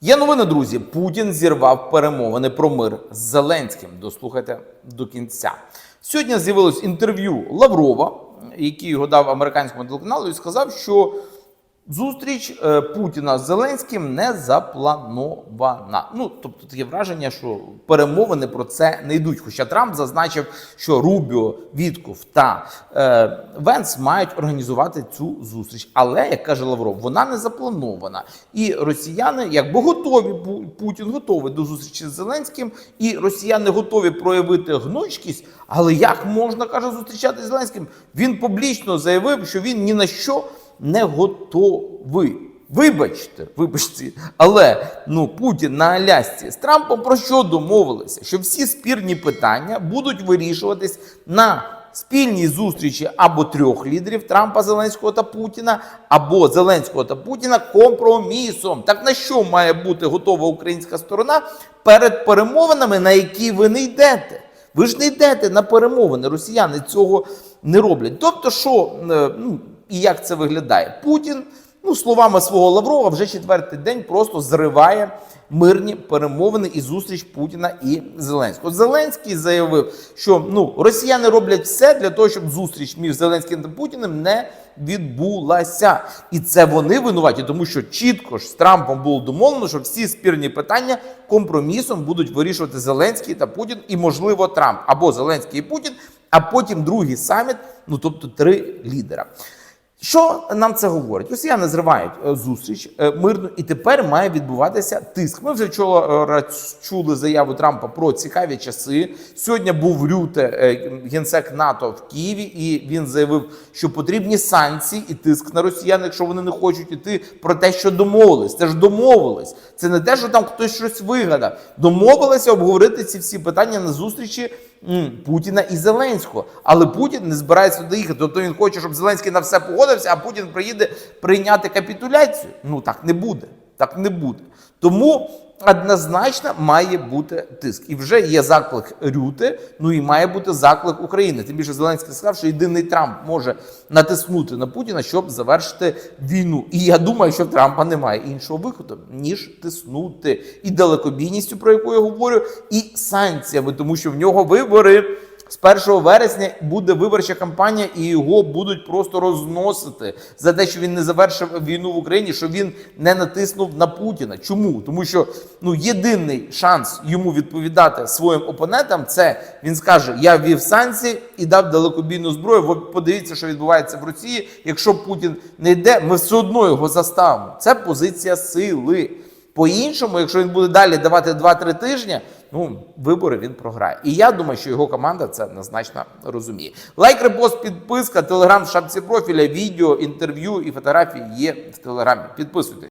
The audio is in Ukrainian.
Є новини, друзі. Путін зірвав перемовини про мир з Зеленським. Дослухайте до кінця. Сьогодні з'явилось інтерв'ю Лаврова, який його дав американському телеканалу, і сказав, що зустріч е, Путіна з Зеленським не запланована. Ну тобто таке враження, що перемовини про це не йдуть. Хоча Трамп зазначив, що Рубіо, Вітков та е, Венс мають організувати цю зустріч. Але як каже Лавров, вона не запланована. І росіяни якби готові. Путін готовий до зустрічі з Зеленським, і росіяни готові проявити гнучкість. Але як можна каже зустрічати з Зеленським? Він публічно заявив, що він ні на що не готовий. Вибачте, вибачте, але ну Путін на Алясці з Трампом про що домовилися? Що всі спірні питання будуть вирішуватись на спільній зустрічі або трьох лідерів Трампа, Зеленського та Путіна, або Зеленського та Путіна компромісом. Так на що має бути готова українська сторона перед перемовинами, на які ви не йдете? Ви ж не йдете на перемовини. Росіяни цього не роблять. Тобто, що е, ну і як це виглядає? Путін, ну словами свого Лаврова, вже четвертий день просто зриває мирні перемовини і зустріч Путіна і Зеленського. Зеленський заявив, що ну росіяни роблять все для того, щоб зустріч між Зеленським та Путіним не відбулася. І це вони винуваті, тому що чітко ж з Трампом було домовлено, що всі спірні питання компромісом будуть вирішувати Зеленський та Путін, і можливо Трамп або Зеленський і Путін, а потім другий саміт, ну тобто три лідера. Що нам це говорить? Росіяни зривають е, зустріч е, мирну, і тепер має відбуватися тиск. Ми вже вчора е, чули заяву Трампа про цікаві часи. Сьогодні був Рюте, е, генсек НАТО в Києві, і він заявив, що потрібні санкції і тиск на росіян, якщо вони не хочуть іти про те, що домовились. Це ж домовились. Це не те, що там хтось щось вигадав. Домовилися обговорити ці всі питання на зустрічі Путіна і Зеленського. Але Путін не збирається доїхати. Тобто він хоче, щоб Зеленський на все погодився, а Путін приїде прийняти капітуляцію. Ну так не буде. Так не буде. Тому однозначно має бути тиск. І вже є заклик Рюти, ну і має бути заклик України. Тим більше Зеленський сказав, що єдиний Трамп може натиснути на Путіна, щоб завершити війну. І я думаю, що в Трампа немає іншого виходу, ніж тиснути і далекобійністю, про яку я говорю, і санкціями, тому що в нього вибори. З 1 вересня буде виборча кампанія, і його будуть просто розносити за те, що він не завершив війну в Україні, що він не натиснув на Путіна. Чому? Тому що ну єдиний шанс йому відповідати своїм опонентам це він скаже: Я ввів санкції і дав далекобійну зброю. Подивіться, що відбувається в Росії. Якщо Путін не йде, ми все одно його заставимо. Це позиція сили. По-іншому, якщо він буде далі давати 2-3 тижні, ну вибори він програє. І я думаю, що його команда це однозначно розуміє. Лайк, репост, підписка, телеграм в шапці профіля, відео, інтерв'ю і фотографії є в телеграмі. Підписуйтесь.